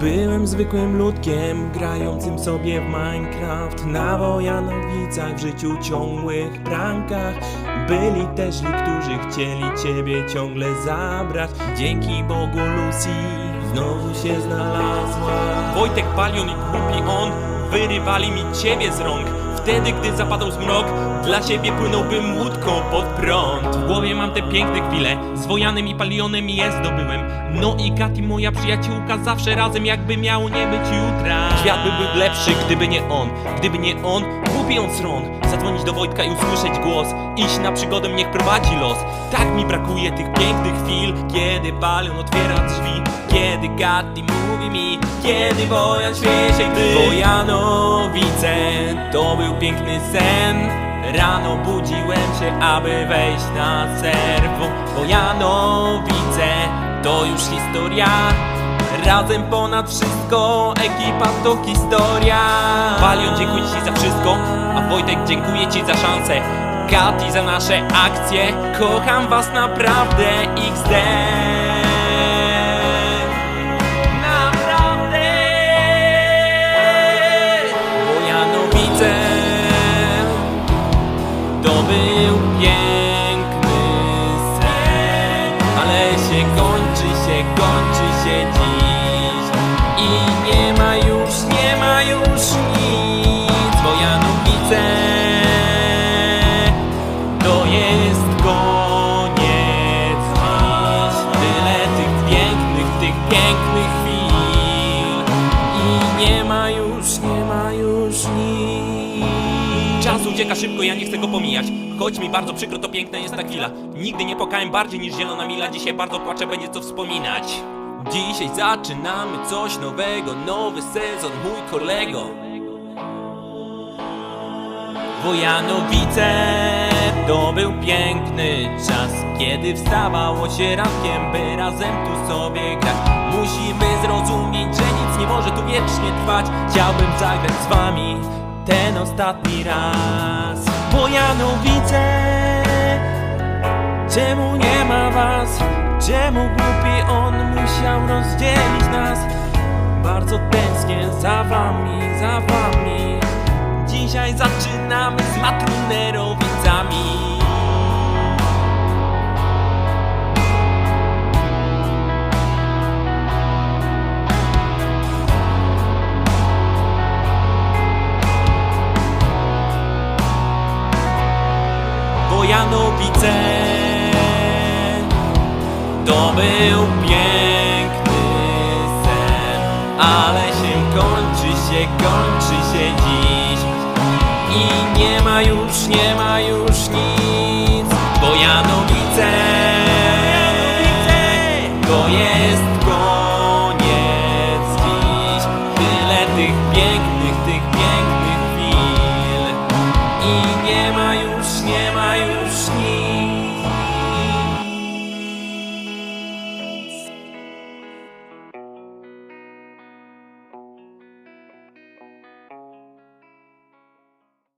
Byłem zwykłym ludkiem, grającym sobie w Minecraft. Na Wojanowicach, w życiu ciągłych prankach. Byli też li, którzy chcieli ciebie ciągle zabrać. Dzięki Bogu Lucy znowu się znalazła. Wojtek Palion i głupi on wyrywali mi ciebie z rąk Wtedy, gdy zapadał zmrok, dla siebie płynąłbym łódką pod prąd. W głowie mam te piękne chwile, z Wojanem i Palionem je zdobyłem. No i Kati, moja przyjaciółka, zawsze razem jakby miało nie być jutra. Świat by był lepszy, gdyby nie on, gdyby nie on, głupi on sron Zadzwonić do Wojtka i usłyszeć głos, iść na przygodę, niech prowadzi los. Tak mi brakuje tych pięknych chwil, kiedy Palion otwiera drzwi. Kiedy Kati mówi mi, kiedy Wojan śmieje się gdy Wojanowice, to był piękny sen. Rano budziłem się, aby wejść na serwo. Wojanowice, to już historia. Razem ponad wszystko, ekipa to historia. Palion, dziękuję Ci za wszystko, a Wojtek dziękuję Ci za szansę. Kati za nasze akcje, kocham Was naprawdę XD się kończy się, kończy się dziś. I nie ma już, nie ma już nic Wojanowice To jest koniec. Dziś Tyle tych pięknych, tych pięknych chwil. I nie ma już, nie ma już nic ucieka szybko, ja nie chcę go pomijać. Choć mi bardzo przykro, to piękna jest ta chwila. Nigdy nie płakałem bardziej niż zielona mila. Dzisiaj bardzo płaczę, będzie co wspominać. Dzisiaj zaczynamy coś nowego Nowy sezon, mój kolego. Wojanowice to był piękny czas Kiedy wstawało się rankiem, by razem tu sobie grać. Musimy zrozumieć, że nic nie może tu wiecznie trwać. Chciałbym zagrać z wami ten ostatni raz Wojanowice Czemu nie ma was? Czemu głupi on musiał rozdzielić nas? Bardzo tęsknię za wami, za wami Dzisiaj zaczynamy z matrunerowicami Wojanowice To był piękny sen Ale się kończy się, kończy się dziś. I nie ma już, nie ma już nic Wojanowice To jest koniec dziś. Tyle tych pięknych, tych pięknych chwil. I nie ma już, nie ma już